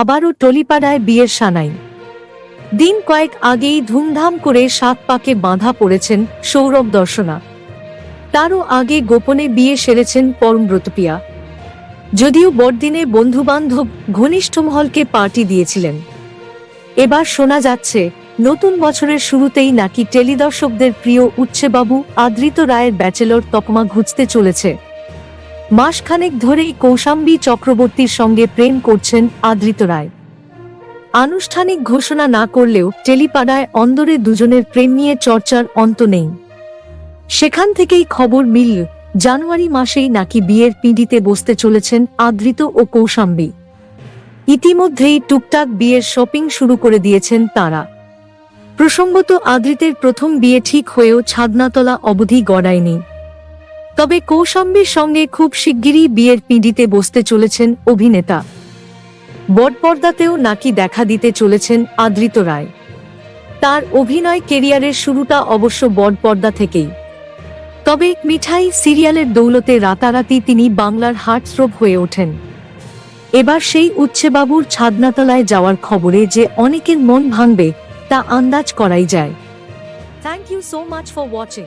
আবারও টলিপাড়ায় বিয়ের সানাই। দিন কয়েক আগেই ধুমধাম করে সাত পাকে বাঁধা পড়েছেন সৌরভ দর্শনা। তারও আগে গোপনে বিয়ে সেরেছেন পরমব্রতপিয়া যদিও বড়দিনে বন্ধুবান্ধব ঘনিষ্ঠ মহলকে পার্টি দিয়েছিলেন। এবার শোনা যাচ্ছে, নতুন বছরের শুরুতেই নাকি টেলিদর্শকদের প্রিয় উচ্ছেবাবু আদৃত রায়ের ব্যাচেলর তকমা ঘুচতে চলেছে। মাসখানেক ধরেই কৌশাম্বী চক্রবর্তীর সঙ্গে প্রেম করছেন আদৃত রায়। আনুষ্ঠানিক ঘোষণা না করলেও টেলিপাড়ায় অন্দরে দুজনের প্রেম নিয়ে চর্চার অন্ত নেই। সেখান থেকেই খবর মিলল, জানুয়ারি মাসেই নাকি বিয়ের পিঁডিতে বসতে চলেছেন আদৃত ও কৌশাম্বী। ইতিমধ্যেই টুকটাক বিয়ের শপিং শুরু করে দিয়েছেন তারা। প্রসঙ্গত আদৃতের প্রথম বিয়ে ঠিক হয়েও ছাদনাতলা অবধি গড়ায়নি। তবে কৌশাম্বীর সঙ্গে খুব শিগগিরই বিয়ের পিঁডিতে বসতে চলেছেন অভিনেতা। বটপর্দাতেও নাকি দেখা দিতে চলেছেন আদৃত রায়। তার অভিনয় কেরিয়ারের শুরুটা অবশ্য বটপর্দা থেকেই। তবে মিঠাই সিরিয়ালের দৌলতে রাতারাতি তিনি বাংলার হার্টস্রোভ হয়ে ওঠেন। এবার সেই উচ্ছেবাবুর ছাদনাতলায় যাওয়ার খবরে যে অনেকের মন ভাঙবে, তা আন্দাজ করাই যায়। Thank you so much for watching